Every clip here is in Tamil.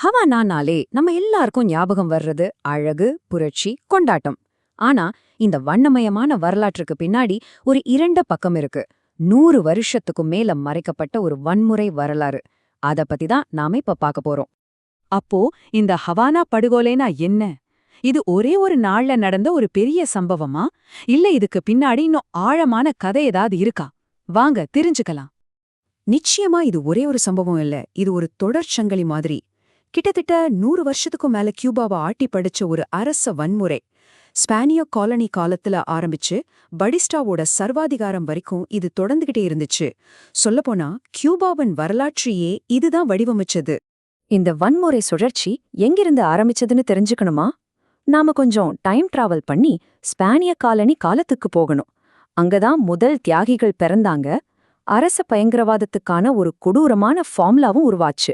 ஹவானானாலே நம்ம எல்லாருக்கும் ஞாபகம் வர்றது அழகு புரட்சி கொண்டாட்டம். ஆனா இந்த வண்ணமயமான வரலாற்றுக்கு பின்னாடி ஒரு இரண்ட பக்கம் இருக்கு. நூறு வருஷத்துக்கும் மேல மறைக்கப்பட்ட ஒரு வன்முறை வரலாறு. அத பத்தி தான் நாம இப்ப பார்க்க போறோம். அப்போ இந்த ஹவானா படுகொலைனா என்ன? இது ஒரே ஒரு நாள்ல நடந்த ஒரு பெரிய சம்பவமா? இல்ல இதுக்கு பின்னாடி இன்னும் ஆழமான கதை ஏதாவது இருக்கா? வாங்க தெரிஞ்சுக்கலாம். நிச்சயமா இது ஒரே ஒரு சம்பவம் இல்ல. இது ஒரு தொடர்ச்சங்கலி மாதிரி. கிட்டத்தட்ட நூறு வருஷத்துக்கும் மேல கியூபாவை ஆட்டி படிச்ச ஒரு அரச வன்முறை. ஸ்பானிய காலனி காலத்துல ஆரம்பிச்சு படிஸ்டாவோட சர்வாதிகாரம் வரைக்கும் இது தொடர்ந்துகிட்டே இருந்துச்சு. சொல்லப்போனா கியூபாவின் வரலாற்றையே இதுதான் வடிவமைச்சது. இந்த வன்முறை சுழற்சி எங்கிருந்து ஆரம்பிச்சதுன்னு தெரிஞ்சுக்கணுமா? நாம கொஞ்சம் டைம் டிராவல் பண்ணி ஸ்பானிய காலனி காலத்துக்கு போகணும். அங்கதான் முதல் தியாகிகள் பிறந்தாங்க. அரச பயங்கரவாதத்துக்கான ஒரு கொடூரமான ஃபார்முலாவும் உருவாச்சு.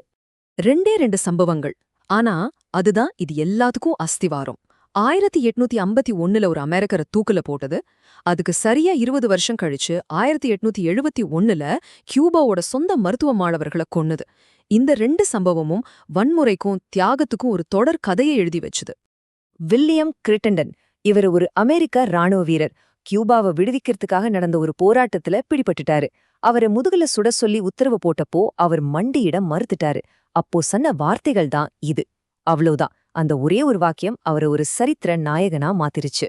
ரெண்டே ரெண்டு சம்பவங்கள். ஆனா அதுதான் இது எல்லாத்துக்கும் அஸ்திவாரம். ஆயிரத்தி எட்நூத்தி ஐம்பத்தி ஒன்னுல ஒரு அமெரிக்கரை தூக்குல போட்டது. அதுக்கு சரியா இருபது வருஷம் கழிச்சு ஆயிரத்தி எட்நூத்தி எழுபத்தி ஒன்னுல கியூபாவோட சொந்த மருத்துவ மாணவர்களை கொன்னுது. இந்த ரெண்டு சம்பவமும் வன்முறைக்கும் தியாகத்துக்கும் ஒரு தொடர் கதையை எழுதி வச்சுது. வில்லியம் கிரிட்டண்டன் இவர் ஒரு அமெரிக்க ராணுவ வீரர். கியூபாவை விடுவிக்கிறதுக்காக நடந்த ஒரு போராட்டத்துல பிடிபட்டுட்டாரு. அவரை முதுகுல சுட சொல்லி உத்தரவு போட்டப்போ அவர் மண்டியிட மறுத்துட்டாரு. அப்போ சொன்ன வார்த்தைகள் தான் இது. அவ்வளவுதான் அந்த ஒரே ஒரு வாக்கியம் அவரை ஒரு சரித்திர நாயகனா மாத்திருச்சு.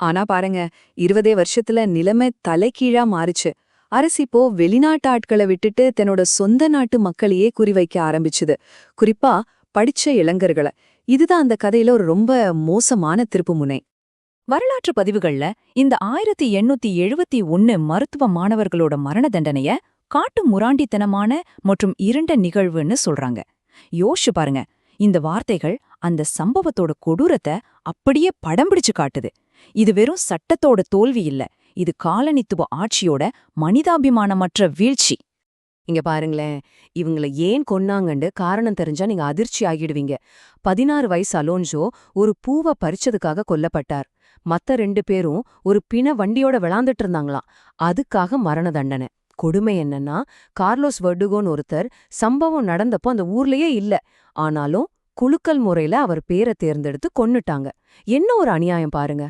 ஆனா பாருங்க இருபதே வருஷத்துல நிலைமை தலைகீழா மாறுச்சு. அரசு இப்போ வெளிநாட்டு ஆட்களை விட்டுட்டு தன்னோட சொந்த நாட்டு மக்களையே குறிவைக்க ஆரம்பிச்சுது. குறிப்பா படிச்ச இளைஞர்களை. இதுதான் அந்த கதையில ஒரு ரொம்ப மோசமான திருப்புமுனை வரலாற்று பதிவுகள்ல இந்த ஆயிரத்தி எண்ணூத்தி எழுபத்தி ஒன்னு மருத்துவ மாணவர்களோட மரண தண்டனைய காட்டு முராண்டித்தனமான மற்றும் இருண்ட நிகழ்வுன்னு சொல்றாங்க. யோசிச்சு பாருங்க இந்த வார்த்தைகள் அந்த சம்பவத்தோட கொடூரத்தை அப்படியே படம் பிடிச்சு காட்டுது. இது வெறும் சட்டத்தோட தோல்வி இல்ல இது காலனித்துவ ஆட்சியோட மனிதாபிமானமற்ற வீழ்ச்சி. இங்க பாருங்களேன் இவங்கள ஏன் கொன்னாங்கன்னு காரணம் தெரிஞ்சா நீங்க அதிர்ச்சி ஆகிடுவீங்க. பதினாறு வயசு அலோன்ஜோ ஒரு பூவை பறிச்சதுக்காக கொல்லப்பட்டார். மத்த ரெண்டு பேரும் ஒரு பிண வண்டியோட விளாந்துட்டு இருந்தாங்களாம் அதுக்காக மரண தண்டனை. கொடுமை என்னன்னா கார்லோஸ் வர்டுகோன்னு ஒருத்தர் சம்பவம் நடந்தப்போ அந்த ஊர்லயே இல்ல. ஆனாலும் குலுக்கல் முறையில அவர் பேரை தேர்ந்தெடுத்து கொன்னுட்டாங்க. என்ன ஒரு அநியாயம் பாருங்க.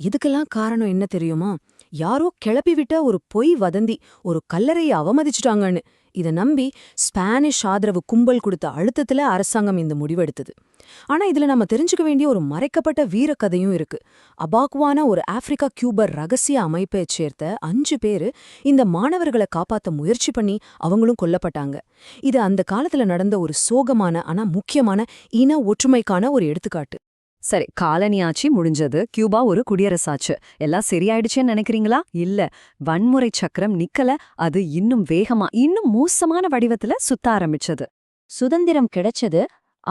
இதுக்கெல்லாம் காரணம் என்ன தெரியுமா? யாரோ கிளப்பி விட்ட ஒரு பொய் வதந்தி ஒரு கல்லறையை அவமதிச்சுட்டாங்கன்னு. இத நம்பி ஸ்பானிஷ் ஆதரவு கும்பல் கொடுத்த அழுத்தத்துல அரசாங்கம் இந்த முடிவெடுத்தது. ஆனா இதுல நம்ம தெரிஞ்சுக்க வேண்டிய ஒரு மறைக்கப்பட்ட வீரக்கதையும் இருக்கு. அபாக்குவான ஒரு ஆப்பிரிக்கா கியூபர் ரகசிய அமைப்பை சேர்த்த அஞ்சு பேரு இந்த மாணவர்களை காப்பாத்த முயற்சி பண்ணி அவங்களும் கொல்லப்பட்டாங்க. இது அந்த காலத்துல நடந்த ஒரு சோகமான ஆனா முக்கியமான இன ஒற்றுமைக்கான ஒரு எடுத்துக்காட்டு. சரி காலனி ஆட்சி முடிஞ்சது. கியூபா ஒரு குடியரசாச்சு. எல்லாம் சரியாயிடுச்சேன்னு நினைக்கிறீங்களா? இல்ல வன்முறை சக்கரம் நிக்கல அது இன்னும் வேகமா இன்னும் மோசமான வடிவத்துல சுத்த ஆரம்பிச்சது. சுதந்திரம் கிடைச்சது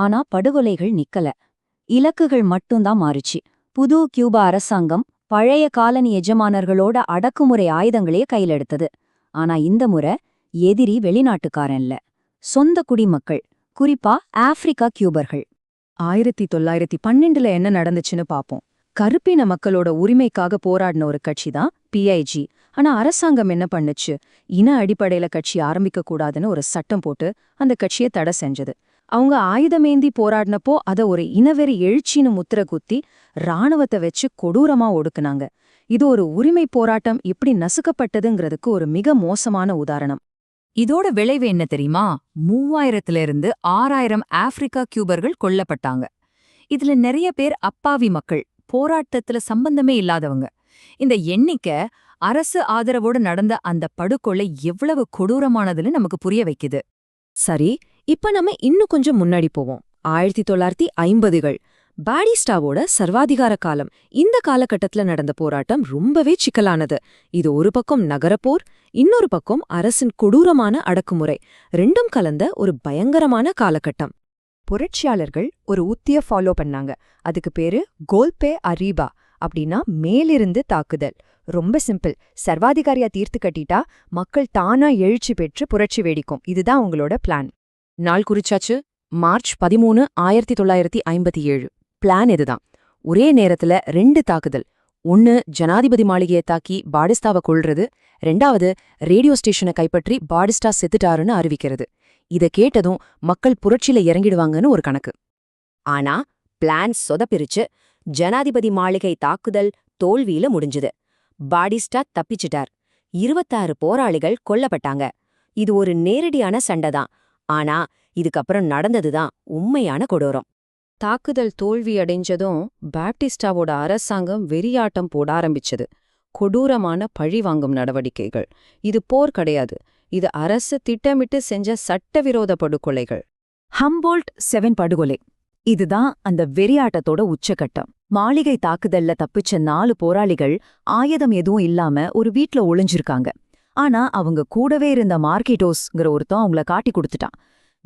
ஆனா படுகொலைகள் நிக்கல. இலக்குகள் மட்டும்தான் மாறுச்சு. புது கியூபா அரசாங்கம் பழைய காலனி எஜமானர்களோட அடக்குமுறை ஆயுதங்களையே கையிலெடுத்தது ஆனா இந்த முறை எதிரி வெளிநாட்டுக்காரன்ல. சொந்த குடிமக்கள் குறிப்பா ஆப்பிரிக்கா கியூபர்கள். ஆயிரத்தி தொள்ளாயிரத்தி பன்னெண்டுல என்ன நடந்துச்சுன்னு பாப்போம். கருப்பின மக்களோட உரிமைக்காக போராடின ஒரு கட்சி தான் பிஐஜி ஆனா அரசாங்கம் என்ன பண்ணுச்சு? இன அடிப்படையில கட்சி ஆரம்பிக்க கூடாதுன்னு ஒரு சட்டம் போட்டு அந்த கட்சியை தடை செஞ்சது. அவங்க ஆயுதமேந்தி போராடினப்போ அத ஒரு இனவெறி எழுச்சின்னு முத்திர குத்தி ராணுவத்தை வச்சு கொடூரமா ஒடுக்குனாங்க. இது ஒரு உரிமை போராட்டம் எப்படி நசுக்கப்பட்டதுங்கிறதுக்கு ஒரு மிக மோசமான உதாரணம். இதோட விளைவு என்ன தெரியுமா? மூவாயிரத்துல இருந்து ஆறாயிரம் ஆப்பிரிக்கா கியூபர்கள் கொல்லப்பட்டாங்க. இதுல நிறைய பேர் அப்பாவி மக்கள் போராட்டத்துல சம்பந்தமே இல்லாதவங்க. இந்த எண்ணிக்கை அரசு ஆதரவோடு நடந்த அந்த படுகொலை எவ்வளவு கொடூரமானதுன்னு நமக்கு புரிய வைக்குது. சரி இப்ப நம்ம இன்னும் கொஞ்சம் முன்னாடி போவோம். ஆயிரத்தி தொள்ளாயிரத்தி ஐம்பதுகள் பாடிஸ்டாவோட சர்வாதிகார காலம். இந்த காலகட்டத்துல நடந்த போராட்டம் ரொம்பவே சிக்கலானது. இது ஒரு பக்கம் நகரப்போர் இன்னொரு பக்கம் அரசின் கொடூரமான அடக்குமுறை. ரெண்டும் கலந்த ஒரு பயங்கரமான காலகட்டம். புரட்சியாளர்கள் ஒரு உத்திய ஃபாலோ பண்ணாங்க. அதுக்கு பேரு கோல்பே அரீபா அப்படின்னா மேலிருந்து தாக்குதல். ரொம்ப சிம்பிள். சர்வாதிகாரியா தீர்த்து கட்டிட்டா மக்கள் தானா எழுச்சி பெற்று புரட்சி வேடிக்கும். இதுதான் உங்களோட பிளான். நாள் குறிச்சாச்சு. மார்ச் பதிமூணு ஆயிரத்தி தொள்ளாயிரத்தி ஐம்பத்தி ஏழு. பிளான் இதுதான். ஒரே நேரத்துல ரெண்டு தாக்குதல். ஒன்னு ஜனாதிபதி மாளிகையை தாக்கி பாடிஸ்டாவை கொள்றது ரெண்டாவது ரேடியோ ஸ்டேஷனை கைப்பற்றி பாடிஸ்டா செத்துட்டாருன்னு அறிவிக்கிறது. இத கேட்டதும் மக்கள் புரட்சியில இறங்கிடுவாங்கன்னு ஒரு கணக்கு. ஆனா பிளான் சொதப்பிரிச்சு. ஜனாதிபதி மாளிகை தாக்குதல் தோல்வியில முடிஞ்சுது. பாடிஸ்டா தப்பிச்சிட்டார். இருபத்தாறு போராளிகள் கொல்லப்பட்டாங்க. இது ஒரு நேரடியான சண்டைதான். ஆனா இதுக்கப்புறம் நடந்ததுதான் உண்மையான கொடூரம். தாக்குதல் தோல்வியடைஞ்சதும் பாப்டிஸ்டாவோட அரசாங்கம் வெறியாட்டம் போட ஆரம்பிச்சது. கொடூரமான பழிவாங்கும் நடவடிக்கைகள். இது போர் கிடையாது. இது அரசு திட்டமிட்டு செஞ்ச சட்டவிரோத படுகொலைகள். ஹம்போல்ட் செவன் படுகொலை. இதுதான் அந்த வெறியாட்டத்தோட உச்சகட்டம். மாளிகை தாக்குதல்ல தப்பிச்ச நாலு போராளிகள் ஆயுதம் எதுவும் இல்லாம ஒரு வீட்ல ஒளிஞ்சிருக்காங்க. ஆனா அவங்க கூடவே இருந்த மார்க்கிட்டோஸ்ங்கிற ஒருத்தன் அவங்கள காட்டி கொடுத்துட்டான்.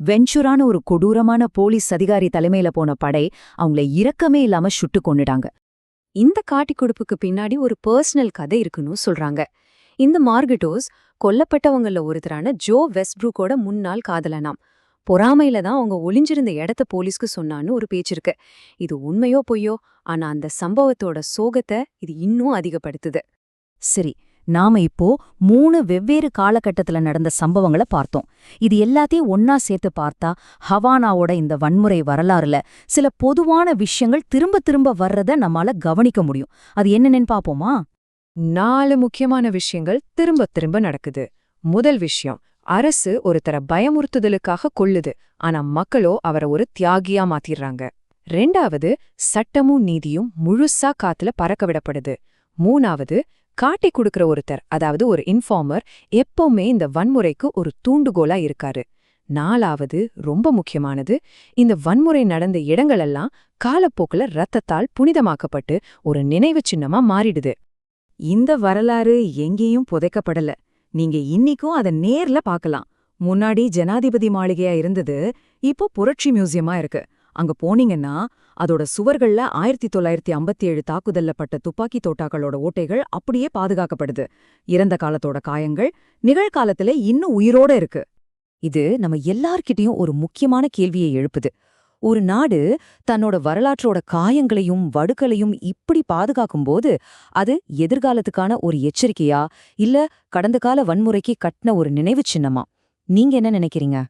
வெஞ்சுரான ஒரு கொடூரமான போலீஸ் அதிகாரி தலைமையில போன படை அவங்கள இரக்கமே இல்லாம சுட்டு கொன்னுடாங்க இந்த காட்டி கொடுப்புக்கு பின்னாடி ஒரு பர்சனல் கதை இருக்குன்னு சொல்றாங்க. இந்த மார்கட்டோஸ் கொல்லப்பட்டவங்கள ஒருத்தரான ஜோ வெஸ்ட்ப்ரூக்கோட முன்னாள் காதலனாம். பொறாமையில தான் அவங்க ஒளிஞ்சிருந்த இடத்த போலீஸ்க்கு சொன்னான்னு ஒரு பேச்சு இருக்கு. இது உண்மையோ பொய்யோ ஆனா அந்த சம்பவத்தோட சோகத்தை இது இன்னும் அதிகப்படுத்துது. சரி நாம இப்போ மூணு வெவ்வேறு காலகட்டத்துல நடந்த சம்பவங்கள பார்த்தோம். இது எல்லாத்தையும் ஒன்னா சேர்த்து பார்த்தா ஹவானாவோட இந்த வன்முறை வரலாறுல சில பொதுவான விஷயங்கள் திரும்ப திரும்ப வர்றத நம்மால கவனிக்க முடியும். அது என்னென்னு பாப்போமா நாலு முக்கியமான விஷயங்கள் திரும்ப திரும்ப நடக்குது. முதல் விஷயம் அரசு ஒருத்தர பயமுறுத்துதலுக்காக கொள்ளுது ஆனா மக்களோ அவரை ஒரு தியாகியா மாத்திடுறாங்க ரெண்டாவது சட்டமும் நீதியும் முழுசா காத்துல பறக்க விடப்படுது. மூணாவது காட்டி கொடுக்கற ஒருத்தர் அதாவது ஒரு இன்ஃபார்மர் எப்பவுமே இந்த வன்முறைக்கு ஒரு தூண்டுகோலா இருக்காரு. நாலாவது ரொம்ப முக்கியமானது இந்த வன்முறை நடந்த இடங்களெல்லாம் காலப்போக்குல ரத்தத்தால் புனிதமாக்கப்பட்டு ஒரு நினைவு சின்னமா மாறிடுது. இந்த வரலாறு எங்கேயும் புதைக்கப்படல. நீங்க இன்னிக்கும் அத நேர்ல பார்க்கலாம் முன்னாடி ஜனாதிபதி மாளிகையா இருந்தது இப்போ புரட்சி மியூசியமா இருக்கு. அங்க போனீங்கன்னா அதோட சுவர்கள்ல ஆயிரத்தி தொள்ளாயிரத்தி ஐம்பத்தி ஏழு தாக்குதல்ல பட்ட துப்பாக்கி தோட்டாக்களோட ஓட்டைகள் அப்படியே பாதுகாக்கப்படுது. இறந்த காலத்தோட காயங்கள் நிகழ்காலத்துல இன்னும் உயிரோட இருக்கு. இது நம்ம எல்லார்கிட்டயும் ஒரு முக்கியமான கேள்வியை எழுப்புது. ஒரு நாடு தன்னோட வரலாற்றோட காயங்களையும் வடுக்களையும் இப்படி பாதுகாக்கும்போது அது எதிர்காலத்துக்கான ஒரு எச்சரிக்கையா? இல்ல கடந்த கால வன்முறைக்கு கட்டின ஒரு நினைவு சின்னமா? நீங்க என்ன நினைக்கிறீங்க?